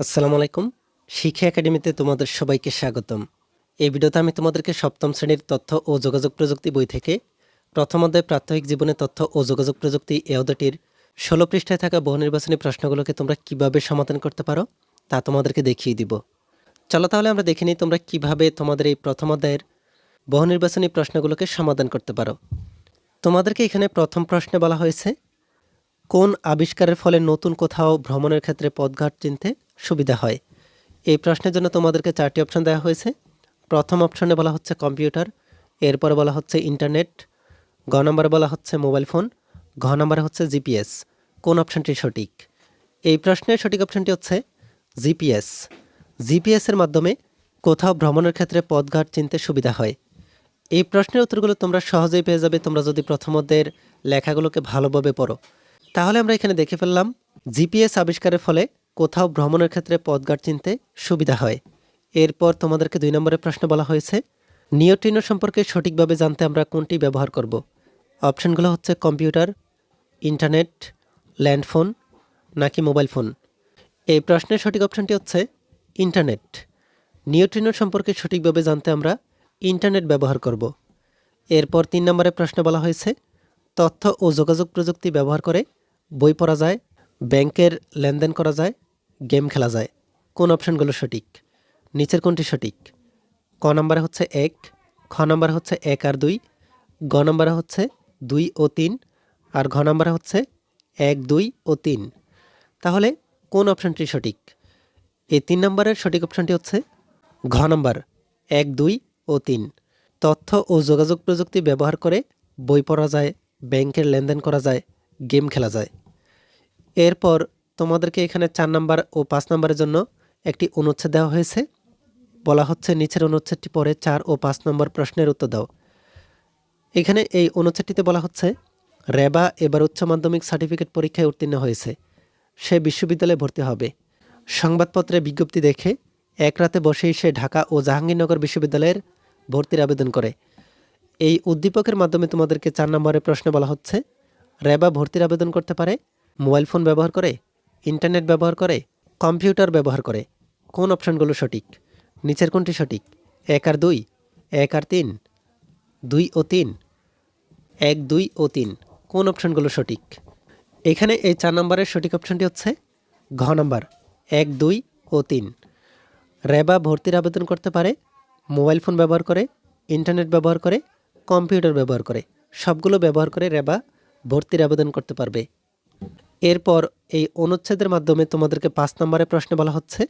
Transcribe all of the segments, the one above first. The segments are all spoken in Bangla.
আসসালামু আলাইকুম। শিক্ষা একাডেমিতে তোমাদের সবাইকে স্বাগতম। এই ভিডিওতে আমি তোমাদেরকে সপ্তম শ্রেণির তথ্য ও যোগাযোগ প্রযুক্তি বই থেকে প্রথম অধ্যায় প্রাত্যহিক জীবনে তথ্য ও যোগাযোগ প্রযুক্তি এ অধ্যায়টির ষোলো পৃষ্ঠায় থাকা বহু নির্বাচনী প্রশ্নগুলোকে তোমরা কীভাবে সমাধান করতে পারো তা তোমাদেরকে দেখিয়ে দিব। চলো তাহলে আমরা দেখে নিই তোমরা কীভাবে তোমাদের এই প্রথম অধ্যায়ের বহু নির্বাচনী প্রশ্নগুলোকে সমাধান করতে পারো। তোমাদেরকে এখানে প্রথম প্রশ্নে বলা হয়েছে, কোন আবিষ্কারের ফলে নতুন কোথাও ভ্রমণের ক্ষেত্রে পথঘাট চিনতে সুবিধা হয়। এই প্রশ্নের জন্য তোমাদেরকে চারটি অপশন দেওয়া হয়েছে। প্রথম অপশনে বলা হচ্ছে কম্পিউটার, এরপরে বলা হচ্ছে ইন্টারনেট গ নম্বরে বলা হচ্ছে মোবাইল ফোন, ঘ নম্বরে হচ্ছে জিপিএস। কোন অপশনটি সঠিক? এই প্রশ্নের সঠিক অপশনটি হচ্ছে জিপিএস। জিপিএসের মাধ্যমে কোথাও ভ্রমণের ক্ষেত্রে পথঘাট চিনতে সুবিধা হয়। এই প্রশ্নের উত্তরগুলো তোমরা সহজেই পেয়ে যাবে। তোমরা যদি প্রথমদের লেখাগুলোকে ভালোভাবে পড়ো। তাহলে আমরা এখানে দেখে ফেললাম, জিপিএস আবিষ্কারের ফলে কোথাও ভ্রমণের ক্ষেত্রে পথঘাট চিনতে সুবিধা হয়। এরপর তোমাদেরকে দুই নম্বরের প্রশ্ন বলা হয়েছে, নিওট্রিনো সম্পর্কে সঠিকভাবে জানতে আমরা কোনটি ব্যবহার করব? অপশানগুলো হচ্ছে কম্পিউটার, ইন্টারনেট, ল্যান্ডফোন নাকি মোবাইল ফোন। এই প্রশ্নের সঠিক অপশনটি হচ্ছে ইন্টারনেট। নিউট্রিনো সম্পর্কে সঠিকভাবে জানতে আমরা ইন্টারনেট ব্যবহার করব। এরপর তিন নম্বরের প্রশ্ন বলা হয়েছে, তথ্য ও যোগাযোগ প্রযুক্তি ব্যবহার করে বই পড়া যায়, ব্যাংকের লেনদেন করা যায় গেম খেলা যায়। কোন অপশনগুলো সঠিক? নিচের কোনটি সঠিক? ক নম্বরে হচ্ছে এক, খ নম্বরে হচ্ছে এক আর দুই, গ নম্বরে হচ্ছে দুই ও তিন, আর ঘ নম্বরে হচ্ছে এক, দুই ও তিন। তাহলে কোন অপশানটি সঠিক? এই তিন নম্বরের সঠিক অপশনটি হচ্ছে ঘ নম্বর, এক, দুই ও তিন। তথ্য ও যোগাযোগ প্রযুক্তি ব্যবহার করে বই পড়া যায়, ব্যাংকের লেনদেন করা যায়, গেম খেলা যায়। এরপর তোমাদেরকে এখানে চার নাম্বার ও পাঁচ নাম্বারের জন্য একটি অনুচ্ছেদ দেওয়া হয়েছে। বলা হচ্ছে, নিচের অনুচ্ছেদটি পরে চার ও পাঁচ নম্বর প্রশ্নের উত্তর দাও। এখানে এই অনুচ্ছেদটিতে বলা হচ্ছে, রেবা এবার উচ্চ মাধ্যমিক সার্টিফিকেট পরীক্ষায় উত্তীর্ণ হয়েছে। সে বিশ্ববিদ্যালয়ে ভর্তি হবে। সংবাদপত্রে বিজ্ঞপ্তি দেখে এক রাতে বসেই সে ঢাকা ও জাহাঙ্গীরনগর বিশ্ববিদ্যালয়ের ভর্তির আবেদন করে। এই উদ্দীপকের মাধ্যমে তোমাদেরকে চার নম্বরের প্রশ্নে বলা হচ্ছে র্যাবা ভর্তির আবেদন করতে পারে, মোবাইল ফোন ব্যবহার করে ইন্টারনেট ব্যবহার করে, কম্পিউটার ব্যবহার করে, কোন অপশানগুলো সঠিক? নিচের কোনটি সঠিক? এক আর দুই, এক আর তিন, দুই ও তিন, এক, দুই ও তিন, কোন অপশানগুলো সঠিক? এখানে এই চার নম্বরের সঠিক অপশনটি হচ্ছে ঘ নম্বর, এক, দুই ও তিন। র্যাবা ভর্তির আবেদন করতে পারে, মোবাইল ফোন ব্যবহার করে, ইন্টারনেট ব্যবহার করে, কম্পিউটার ব্যবহার করে, সবগুলো ব্যবহার করে র্যাবা ভর্তির আবেদন করতে পারবে। এরপর এই অনুচ্ছেদের মাধ্যমে তোমাদেরকে পাঁচ নম্বরে প্রশ্ন বলা হচ্ছে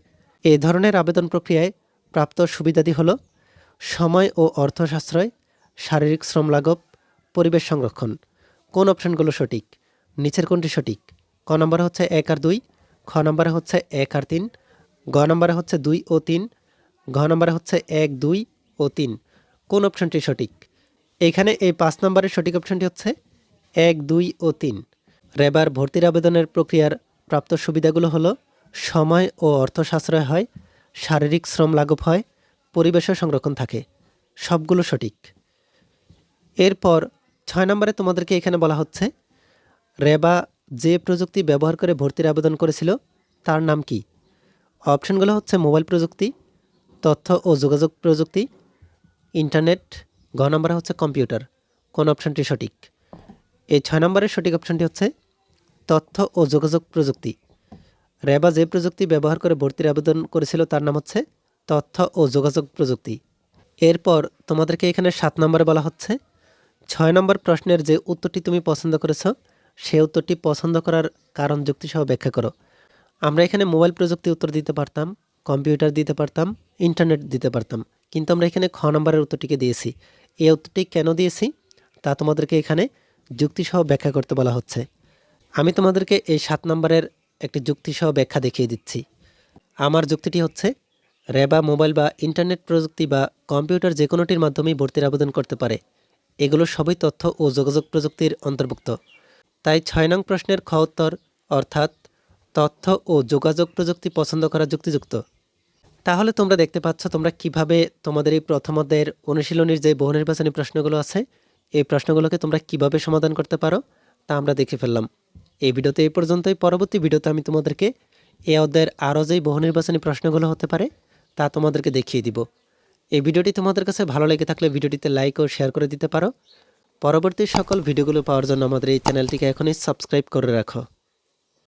এই ধরনের আবেদন প্রক্রিয়ায় প্রাপ্ত সুবিধাদি হলো সময় ও অর্থ সাশ্রয় শারীরিক শ্রম লাঘব পরিবেশ সংরক্ষণ। কোন অপশানগুলো সঠিক? নিচের কোনটি সঠিক? ক নম্বরে হচ্ছে এক আর দুই, খ নম্বরে হচ্ছে এক আর তিন, গ নম্বরে হচ্ছে দুই ও তিন, ঘ নম্বরে হচ্ছে এক, দুই ও তিন। কোন অপশনটি সঠিক? এখানে এই পাঁচ নম্বরের সঠিক অপশনটি হচ্ছে এক, দুই ও তিন। রেবার ভর্তির আবেদনের প্রক্রিয়ার প্রাপ্ত সুবিধাগুলো হলো, সময় ও অর্থ সাশ্রয় হয়, শারীরিক শ্রম লাঘব হয় পরিবেশের সংরক্ষণ থাকে। সবগুলো সঠিক। এরপর ছয় নম্বরে তোমাদেরকে এখানে বলা হচ্ছে, রেবা যে প্রযুক্তি ব্যবহার করে ভর্তির আবেদন করেছিল, তার নাম কি? অপশনগুলো হচ্ছে মোবাইল প্রযুক্তি, তথ্য ও যোগাযোগ প্রযুক্তি, ইন্টারনেট ঘ নম্বরে হচ্ছে কম্পিউটার। কোন অপশনটি সঠিক? এই ছয় নম্বরের সঠিক অপশনটি হচ্ছে তথ্য ও যোগাযোগ প্রযুক্তি। র্যাবা যে প্রযুক্তি ব্যবহার করে ভর্তির আবেদন করেছিল তার নাম হচ্ছে তথ্য ও যোগাযোগ প্রযুক্তি। এরপর তোমাদেরকে এখানে সাত নম্বরে বলা হচ্ছে, ছয় নম্বর প্রশ্নের যে উত্তরটি তুমি পছন্দ করেছ, সে উত্তরটি পছন্দ করার কারণ যুক্তিসহ ব্যাখ্যা করো। আমরা এখানে মোবাইল প্রযুক্তি উত্তর দিতে পারতাম, কম্পিউটার দিতে পারতাম, ইন্টারনেট দিতে পারতাম, কিন্তু আমরা এখানে খ নম্বরের উত্তরটিকে দিয়েছি। এই উত্তরটি কেন দিয়েছি? তা তোমাদেরকে এখানে যুক্তিসহ ব্যাখ্যা করতে বলা হচ্ছে। আমি তোমাদেরকে এই সাত নম্বরের একটি যুক্তিসহ ব্যাখ্যা দেখিয়ে দিচ্ছি। আমার যুক্তিটি হচ্ছে, র্যাবা মোবাইল বা ইন্টারনেট প্রযুক্তি বা কম্পিউটার যে কোনোটির মাধ্যমেই ভর্তির আবেদন করতে পারে। এগুলো সবই তথ্য ও যোগাযোগ প্রযুক্তির অন্তর্ভুক্ত। তাই ছয় নং প্রশ্নের খ উত্তর, অর্থাৎ তথ্য ও যোগাযোগ প্রযুক্তি পছন্দ করা যুক্তিযুক্ত। তাহলে তোমরা দেখতে পাচ্ছ তোমরা কীভাবে তোমাদের এই প্রথমদের অনুশীলনীর যে বহু নির্বাচনী প্রশ্নগুলো আছে, এই প্রশ্নগুলোকে তোমরা কীভাবে সমাধান করতে পারো তা আমরা দেখে ফেললাম। এই ভিডিওতে এই পর্যন্তই। পরবর্তী ভিডিওতে আমি তোমাদেরকে এ অধ্যায়ের আরও যেই বহু নির্বাচনী প্রশ্নগুলো হতে পারে, তা তোমাদেরকে দেখিয়ে দিব। এই ভিডিওটি তোমাদের কাছে ভালো লেগে থাকলে ভিডিওটিতে লাইক ও শেয়ার করে দিতে পারো। পরবর্তী সকল ভিডিওগুলো পাওয়ার জন্য আমাদের এই চ্যানেলটিকে এখনই সাবস্ক্রাইব করে রাখো।